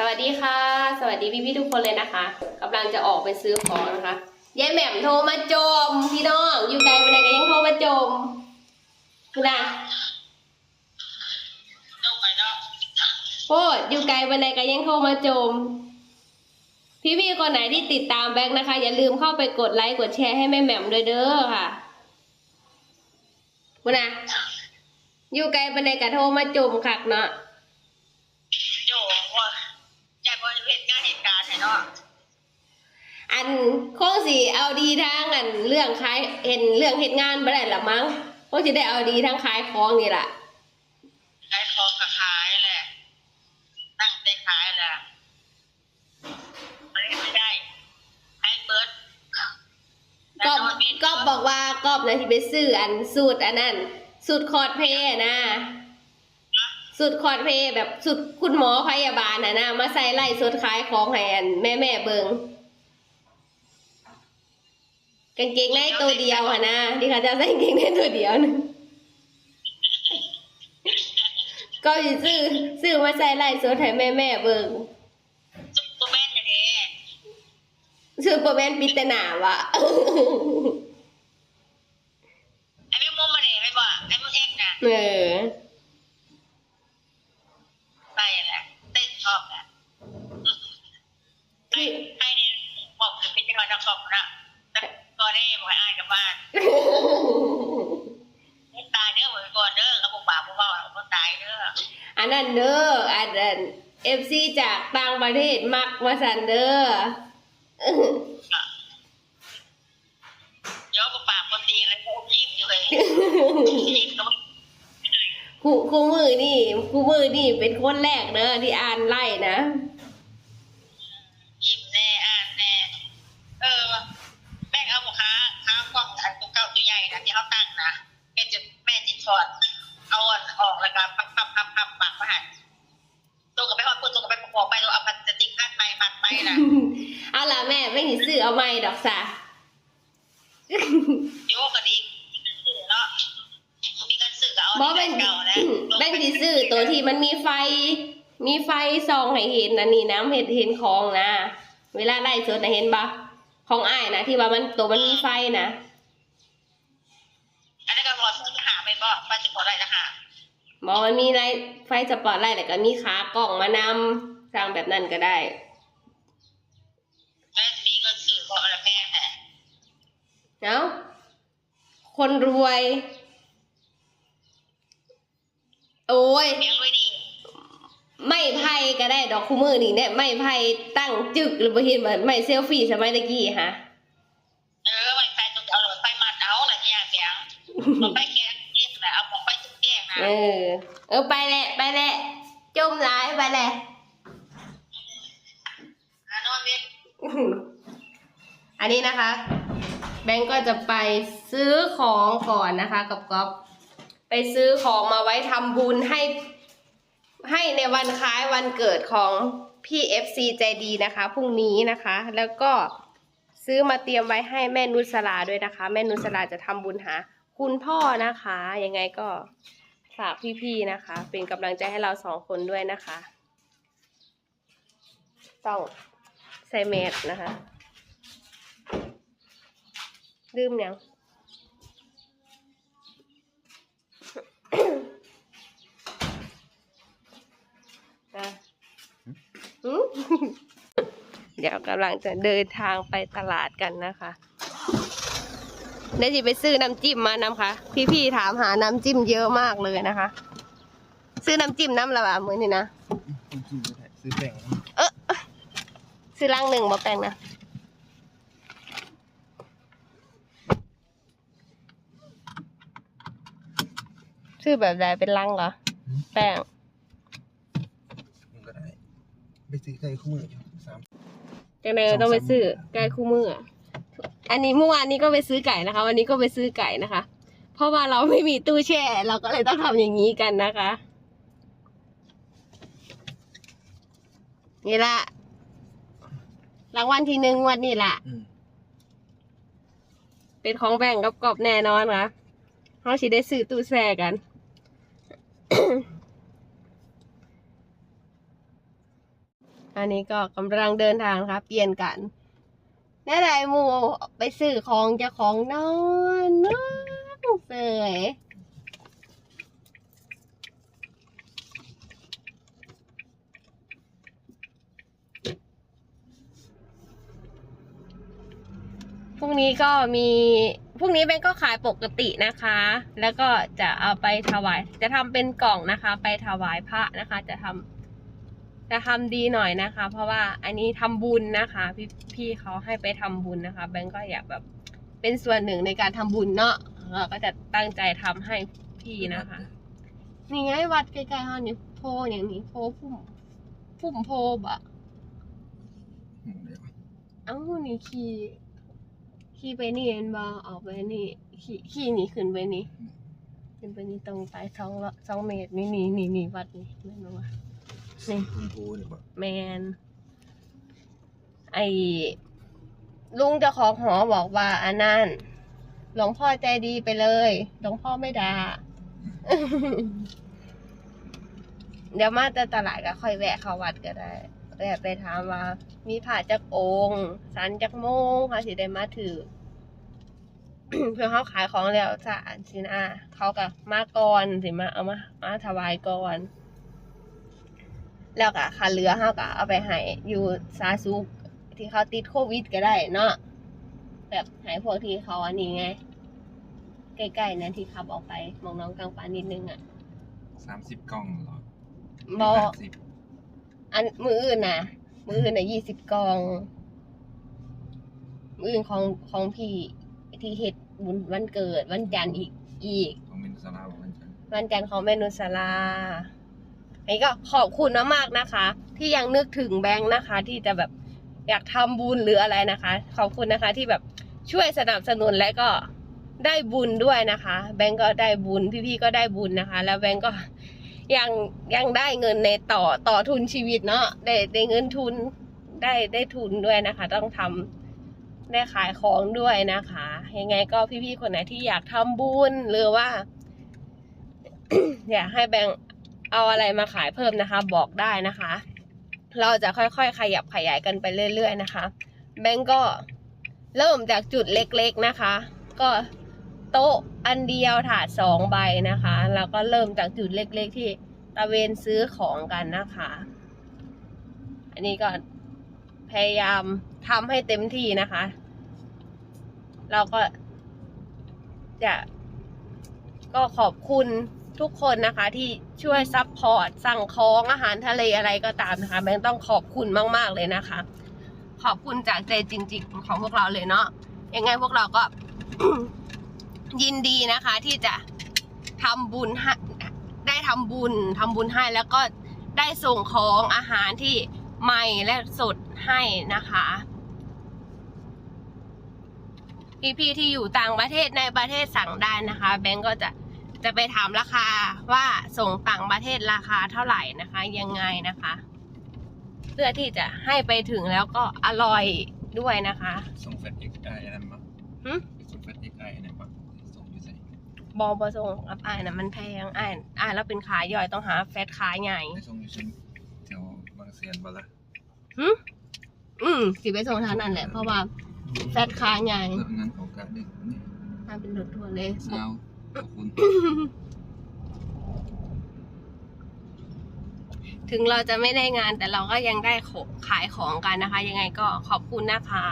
สวัสดีค่ะ สวัสดีพี่พี่ๆทุกคนเลยนะคะกำลังจะออกไปซื้อของนะคะยายแหม่มโทรมาจม พี่น้องอยู่ไกลไปไหนก็ยังโทรมาจมคุณนะต้องไปเนาะโพดอยู่ไกลไปไหนก็ยังโทรมาจม พี่พี่ๆคนไหนที่ติดตามแบงค์นะคะ อย่าลืมเข้าไปกดไลค์กดแชร์ให้แม่แหม่มด้วยเด้อค่ะคุณนะอยู่ไกลไปไหนก็โทรมาจมคักเนาะ อันคงสิเอาดีทางอันเรื่องขายเห็นเรื่องเหตุงานบ่ได้ละมั้งคงสิได้เอาดีทั้งขายของนี่ล่ะขายของกับขายแหละตั้งใจขายแหละไม่ไม่ได้ให้เบิร์ดก็ก็บอกว่ากอบนะที่ไปซื้ออันสูตรอันนั้นสูตรคอร์ดเพย์นะสูตรคอร์ดเพย์แบบสูตรคุณหมอพยาบาลน่ะนะมาใส่ไล่สดขายของให้อันแม่แม่ๆเบิง กางเกงในตัวเดียวอะนะที่เขาจะใส่กางเกงในตัวเดียวนะก็สิซื้อซื้อมาใส่ไล่สดให้แม่แม่ๆเบิงซุปเปอร์แมนอย่างนี้ซูเปอร์แมนปริศนาวะไอ้แม่มุมมาเนี่ยไม่บอกไอ้มึงเองนะเออไปแหละเต้นชอบแหละให้ให้เนี่ยบอกคือเป็นจังหวัดนครนะแต่ตัวนี้บอกให้อ่านกับบ้านไม่ตายเด้อเหมือนก่อนเด้อเขาบอกปากบอกว่าเขาตายเด้อ อั นนั้นเด้ออันนั้นเอฟซีจากต่างประเทศมักว่าสันเด้อเดี๋ยวก็ปากคนดีเลยกูยิ้มอยู่เลยยิ้มก็คู่คู่มือนี่คู่มือนี่เป็นคนแรกเด้อที่อ่านไล่นะ บอเป็นเก่าแล้วแบ่งสิซื้อตัวที่มันมีไฟ มีไฟซองให้เห็นนะนี่น้ำเห็นเห็นของนะ เวลาไล่สดนะเห็นปะของอ้ายนะที่ว่ามันตัวมันมีไฟนะอันนี้ก็รอซื้อหาไปบ่ว่าจะขออะไรนะค่ะบอกมันมีไลท์ไฟสปอตไลท์แล้วก็มีขากล่องมานำสร้างแบบนั้นก็ได้แม่มีเงินสื่อบอกอะไรแพงแท้เนาะคนรวย โอ้ย เลี้ยงไว้ดีไม่ไพ่ก็ได้ดอกคู่มือนี่เนี่ยไม่ไพ่ตั้งจึกหรือบ่เห็นว่าไม่เซลฟี่สมัยตะกี้ฮะเออไฟไฟต้องเอาหลอดไฟมัดเอาอะไรอย่างเงี้ยหลอดไฟแก๊สเก๊สแหละเอาของไฟจุดแก้งนะเออ เออไปแหละไปแหละจมร้ายไปแหละอ่านอนเว้ยอันนี้นะคะ แบงก์ก็จะไปซื้อของก่อนนะคะ กับก๊อฟ ไปซื้อของมาไว้ทำบุญให้ให้ในวันคล้ายวันเกิดของพี่ FC ใจดีนะคะพรุ่งนี้นะคะ แล้วก็ซื้อมาเตรียมไว้ให้แม่นุสลาด้วยนะคะ แม่นุสลาจะทำบุญหา คุณพ่อนะคะยังไงก็ฝากพี่ๆนะคะ เป็นกำลังใจให้เราสองคนด้วยนะคะ ต้องใส่แมสนะคะลืมยัง อะหืม เดี๋ยวกำลังจะเดินทางไปตลาดกันนะคะเดี๋ยวจะไปซื้อน้ำจิ้มมานำค่ะ พี่ๆถามหาน้ำจิ้มเยอะมากเลยนะคะ ซื้อน้ำจิ้มน้ำละบาทมือนี่นะซื้อแป้งซื้อลังหนึ่งบอแปลงนะ ซื้อแบบใดเป็นลังเหรอ แป้งมันก็ได้ ไปซื้อไก่คู่มือสาม จังเลยต้องไปซื้อไก่คู่มืออะอันนี้เมื่อวานนี้ก็ไปซื้อไก่นะคะ วันนี้ก็ไปซื้อไก่นะคะ เพราะว่าเราไม่มีตู้แช่ เราก็เลยต้องทำอย่างนี้กันนะคะ นี่ละรางวัลที่หนึ่งงวันนี้ละอืม เป็นของแบ่งกับกรอบแน่นอนค่ะเขาสิได้ซื้อตู้แช่กัน อันนี้ก็กำลังเดินทางนะคะเปลี่ยนกันน่ใดหมูไปซื้อของจะของนอนนอนเสยพรุ่งนี้ก็มีพรุ่งนี้เบนก็ขายปกตินะคะ แล้วก็จะเอาไปถวาย จะทำเป็นกล่องนะคะ ไปถวายพระนะคะ จะทำ จะทำดีหน่อยนะคะ เพราะว่าอันนี้ทำบุญนะคะ พี่พี่เขาให้ไปทำบุญนะคะ แบงก์ก็อยากแบบเป็นส่วนหนึ่งในการทำบุญเนาะเราก็จะตั้งใจทำให้พี่นะคะ นี่ไงวัดใกล้ๆห้องนี่โพอย่างนี้โพพุ่มพุ่มโพบะอืมเดี๋ยวเอ้านี่ขี่ขี่ไปนี่เห็นบ่ออกไปนี่ขี่ขี่นี่ขึ้นไปนี่ขึ้นไปนี่ตรงไปสองละสองเมตรนี่นี่นี่นี่วัดนี่แม่นบ่วะ นี่คุณครูเนี่ยบอกแมนไอลุงเจ้าของหอบอกว่าอันนั้นหลวงพ่อใจดีไปเลยหลวงพ่อไม่ด่าเดี๋ยวมาแต่ตลาดก็ค่อยแวะเข้าวัดก็ได้แวะไปถามว่า มีผ่าจากองค์สันจากโมงค่ะสิได้มาถือเพื่อเขาขายของแล้วจ้ะสินะเขาก็มาก่อนสิมาเอามามาถวายก่อน แล้วก็ค่าเหลือเขาก็เอาไปให้อยู่สาสุกที่เขาติดโควิดก็ได้เนาะแบบให้พวกที่เขาอันนี้ไง ใกล้ๆนะที่ขับออกไปมองน้องกลางปานนิดนึงอะสามสิบกล่องเหรอบอสิบอันมืออื่นนะมืออื่นนะยี่สิบกอง มืออื่นของของพี่ที่เฮ็ดบุญวันเกิดวันจันทร์อีกอีกของเมนสลาบอกวันจันทร์วันจันทร์ของเมนุสลาอั นนี้ก็ขอบคุณมากๆนะคะ ที่ยังนึกถึงแบงค์นะคะ ที่จะแบบอยากทำบุญหรืออะไรนะคะ ขอบคุณนะคะที่แบบช่วยสนับสนุนและก็ได้บุญด้วยนะคะ แบงค์ก็ได้บุญพี่ๆก็ได้บุญนะคะ แล้วแบงค์ก็ยังยังได้เงินในต่อต่อทุนชีวิตเนาะได้ได้เงินทุนได้ได้ทุนด้วยนะคะ ต้องทำได้ขายของด้วยนะคะ ยังไงก็พี่ๆคนไหนที่อยากทำบุญหรือว่า อยากให้แบงค์ เอาอะไรมาขายเพิ่มนะคะ บอกได้นะคะ เราจะค่อยๆ ขยับขยายกันไปเรื่อยๆนะคะ แบงค์ก็เริ่มจากจุดเล็กๆนะคะ ก็โต๊ะอันเดียวถาดสองใบนะคะ แล้วก็เริ่มจากจุดเล็กๆที่ตะเวนซื้อของกันนะคะ อันนี้ก็พยายามทำให้เต็มที่นะคะ เราก็จะก็ขอบคุณ ทุกคนนะคะที่ช่วยซัพพอร์ตสั่งของอาหารทะเลอะไรก็ตามนะคะแบงค์ต้องขอบคุณมากๆเลยนะคะ ขอบคุณจากใจจริง ๆ ของพวกเราเลยเนาะยังไงพวกเราก็ยินดีนะคะที่จะทำบุญให้ได้ทำบุญทำบุญให้แล้วก็ได้ส่งของอาหารที่ใหม่และสดให้นะคะ พี่ๆที่อยู่ต่างประเทศในประเทศสั่งได้นะคะ แบงก์ก็จะ จะไปถามราคาว่าส่งต่างประเทศราคาเท่าไหร่นะคะ ยังไงนะคะ เพื่อที่จะให้ไปถึงแล้วก็อร่อยด้วยนะคะ ส่งแฟลชเอ็กไอนั่นมั้งหึส่งแฟลชเอ็กไอนั่นมั้งส่งอยู่ใส่บอบอส่งกับอ้ายนะมันแพงอ้ายอ้ายแล้วเป็นขายย่อยต้องหาแฟตขายใหญ่ไปส่งอยู่ชั้นแถวบางเซียนบ่ละหึอืมสิไปส่งทางนั้นแหละเพราะว่าแฟตขายใหญ่แล้วงั้นโอกาสดึกนี่ถ้าเป็นรถทัวร์เลยสาว ขอบคุณถึงเราจะไม่ได้งานแต่เราก็ยังได้ขายของกันนะคะ ยังไงก็ขอบคุณนะคะ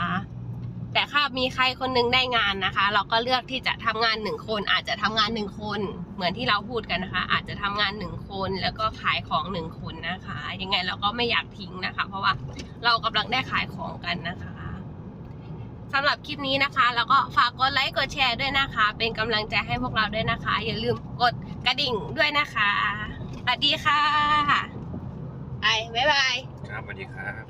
แต่ถ้ามีใครคนหนึงได้งานนะคะ เราก็เลือกที่จะทำงานหนึ่งคน อาจจะทำงานหนึ่งคน เหมือนที่เราพูดกันนะคะ อาจจะทำงานหนึ่งคนแล้วก็ขายของหนึ่งคนนะคะ ยังไงเราก็ไม่อยากทิ้งนะคะ เพราะว่าเรากำลังได้ขายของกันนะคะ สำหรับคลิปนี้นะคะ แล้วก็ฝากกดไลค์กดแชร์ด้วยนะคะ เป็นกำลังใจให้พวกเราด้วยนะคะ อย่าลืมกดกระดิ่งด้วยนะคะสวัสดีค่ะไปบ๊ายบาย ครับสวัสดีครับ